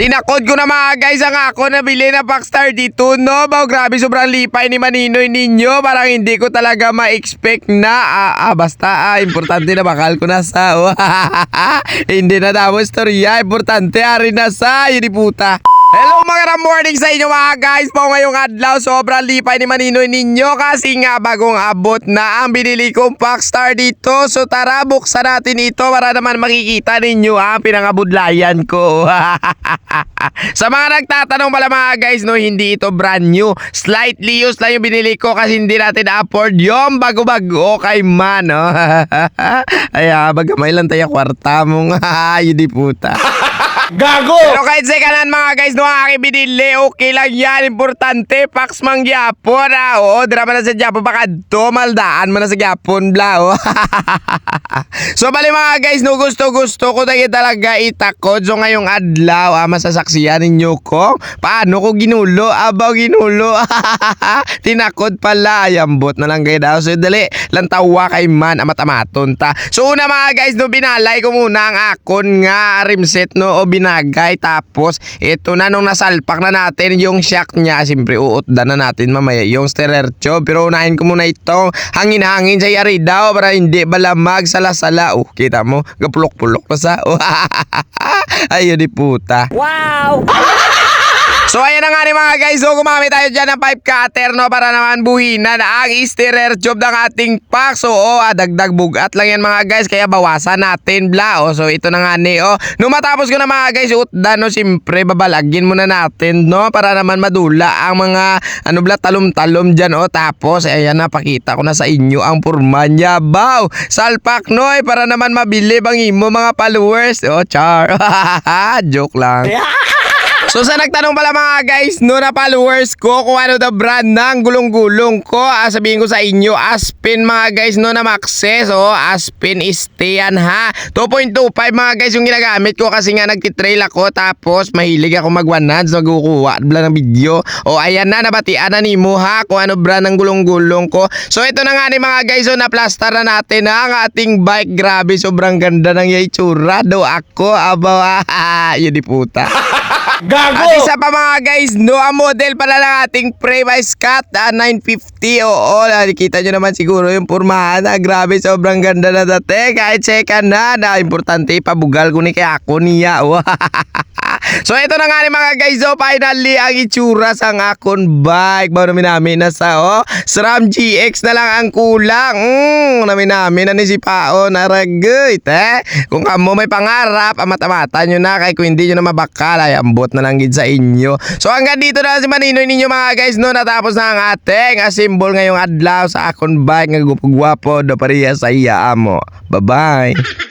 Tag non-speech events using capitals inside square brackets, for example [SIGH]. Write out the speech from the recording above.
Tinakod ko na mga guys ang ako nabili na Packstar dito, no? Baw, grabe sobrang lipay ni Maninoy ninyo. Parang hindi ko talaga ma-expect na, ah, ah, basta, ah, importante na bakal ko na sa, [LAUGHS] hindi na daw istorya, importante, ari na sa, yun puta. Hello mga morning sa inyo mga guys. Po ngayong adlaw sobrang lipay ni Maninoy ninyo kasi nga bagong abot na ang binili kong Packstar dito. So tara buksan natin ito para naman makikita ninyo ang pinangabudlayan ko. [LAUGHS] Sa mga nagtatanong pala mga guys no hindi ito brand new. Slightly used lang yung binili ko kasi hindi natin afford yung bago-bago kay man no? [LAUGHS] ay ah, bagamay lang tayo kwarta mong [LAUGHS] yun di puta Gago! pero kahit sekanan mga guys, no ang aking binili, okay lang yan. Importante, Pax mang gyapon ah. Oo, drama na sa Japon. Baka do, maldaan mo na sa Japon, bla. Oh. [LAUGHS] so, bali mga guys, no gusto-gusto ko yun talaga itakod. So, ngayong adlaw, ah, masasaksiyan ninyo ko. Paano ko ginulo? Abaw ginulo. [LAUGHS] Tinakod pala. Ayambot na lang kayo daw. So, dali, lantawa kay man, amat-amaton ta. So, una mga guys, no, binalay ko muna ang akon nga rimset, no, o binagay. Tapos, ito na nung nasalpak na natin yung shock niya. Siyempre, uutdan na natin mamaya yung sterercho. Pero unahin ko muna itong hangin-hangin sa yari daw para hindi balamag sala-sala. Oh, kita mo? Gapulok-pulok pa sa. Oh, [LAUGHS] Ayun di puta. Wow! [LAUGHS] So ayan na nga ni mga guys, so gumamit tayo dyan ng pipe cutter no para naman buhinan ang stirrer job ng ating pack. So oh, ah, dagdag bugat lang yan mga guys, kaya bawasan natin bla. Oh, so ito na nga ni oh. Nung matapos ko na mga guys, utdan no, simpre babalagin muna natin no para naman madula ang mga ano bla talom-talom dyan oh. Tapos ayan na, pakita ko na sa inyo ang purma niya. Baw, salpak noy para naman mabili bang imo mga followers. Oh, char. [LAUGHS] Joke lang. So sa nagtanong pala mga guys, no na followers ko kung ano the brand ng gulong-gulong ko, ah, sabihin ko sa inyo, Aspen mga guys, no na Maxes, oh, Aspen Istean ha. 2.25 mga guys yung ginagamit ko kasi nga nagtitrail ako tapos mahilig ako mag one hands, nagkukuha bla ng video. O ayan na, nabatian na ni mo ha kung ano brand ng gulong-gulong ko. So ito na nga ni mga guys, so na-plaster na natin ang ating bike. Grabe, sobrang ganda ng itsura. Do ako, abaw, [LAUGHS] ah, yun di puta. Gago! At isa pa mga guys, no, model pala ng ating Previce Cat ah, 950. Oo, nakikita nyo naman siguro yung purmahan. Ah, grabe, sobrang ganda na dati. Kahit second na, na importante, pabugal ko ni kaya ako niya. [LAUGHS] So ito na nga ni mga guys, oh, finally ang itsura sa akon bike. Bago namin namin na sa oh, SRAM GX na lang ang kulang. Mm, namin namin na ni si Pao naragay. Te, kung kamo may pangarap, amat-amatan nyo na. Kaya kung hindi nyo na mabakal, ay ambot na lang gid sa inyo. So hanggang dito na si Maninoy ninyo mga guys, no, natapos na ang ating asimbol ngayong adlaw sa akon bike nga gwapo do pareha sa iya amo. Bye-bye. [LAUGHS]